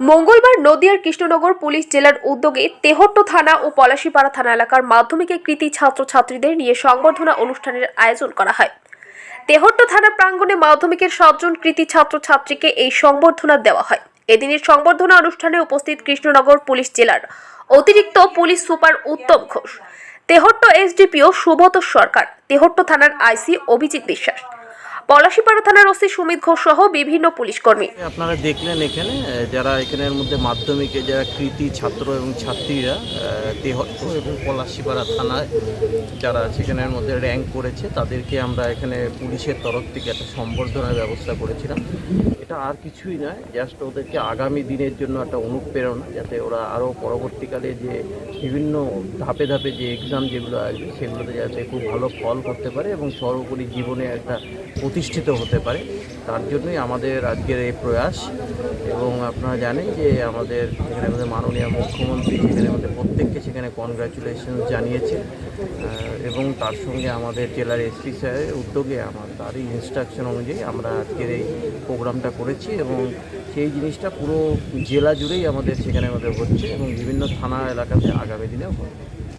মঙ্গলবার নদিয়ার কৃষ্ণনগর পুলিশ জেলার উদ্যোগে তেহট্ট থানা ও পলাশীপাড়া থানা এলাকার মাধ্যমিকের কৃতি ছাত্রছাত্রীদের নিয়ে সংবর্ধনা অনুষ্ঠানের আয়োজন করা হয়। তেহট্ট থানা প্রাঙ্গণে মাধ্যমিকের সাতজন কৃতি ছাত্রছাত্রীকে এই সংবর্ধনা দেওয়া হয়। এদিনের সংবর্ধনা অনুষ্ঠানে উপস্থিত কৃষ্ণনগর পুলিশ জেলার অতিরিক্ত police super Uttam Ghosh, Tehatta S D P O Subrata Sarkar, Tehatta থানার আইসি অভিজিৎ বিশ্বাস পলাশীপাড়া থানার ওসি সুমিত ঘোষ সহ বিভিন্ন পুলিশ কর্মী। আপনারা দেখলেন এখানে যারা এখানের মধ্যে মাধ্যমিকে যারা কৃতি ছাত্র এবং ছাত্রীরা তেহট্ট এবং পলাশিপাড়া থানায় যারা সেখানের মধ্যে র্যাঙ্ক করেছে, তাদেরকে আমরা এখানে পুলিশের তরফ থেকে একটা সম্বর্ধনার ব্যবস্থা করেছিলাম। এটা আর কিছুই নয় জাস্ট ওদেরকে আগামী দিনের জন্য একটা অনুপ্রেরণা, যাতে ওরা আরও পরবর্তীকালে যে বিভিন্ন ধাপে ধাপে যে এক্সাম যেগুলো আসবে, সেগুলোতে যাতে খুব ভালো ফল করতে পারে এবং সর্বোপরি জীবনে একটা প্রতিষ্ঠিত হতে পারে, তার জন্যই আমাদের আজকের এই প্রয়াস। এবং আপনারা জানেন যে আমাদের এখানে আমাদের মাননীয় মুখ্যমন্ত্রী সেখানে আমাদের প্রত্যেককে সেখানে কনগ্রাচুলেশন জানিয়েছে এবং তার সঙ্গে আমাদের জেলার এসপি স্যারের উদ্যোগে আমার তারই ইনস্ট্রাকশন অনুযায়ী আমরা আজকের এই প্রোগ্রামটা করেছি এবং সেই জিনিসটা পুরো জেলা জুড়েই আমাদের সেখানে আমাদের হচ্ছে এবং বিভিন্ন থানা এলাকাতে আগামী দিনেও হবে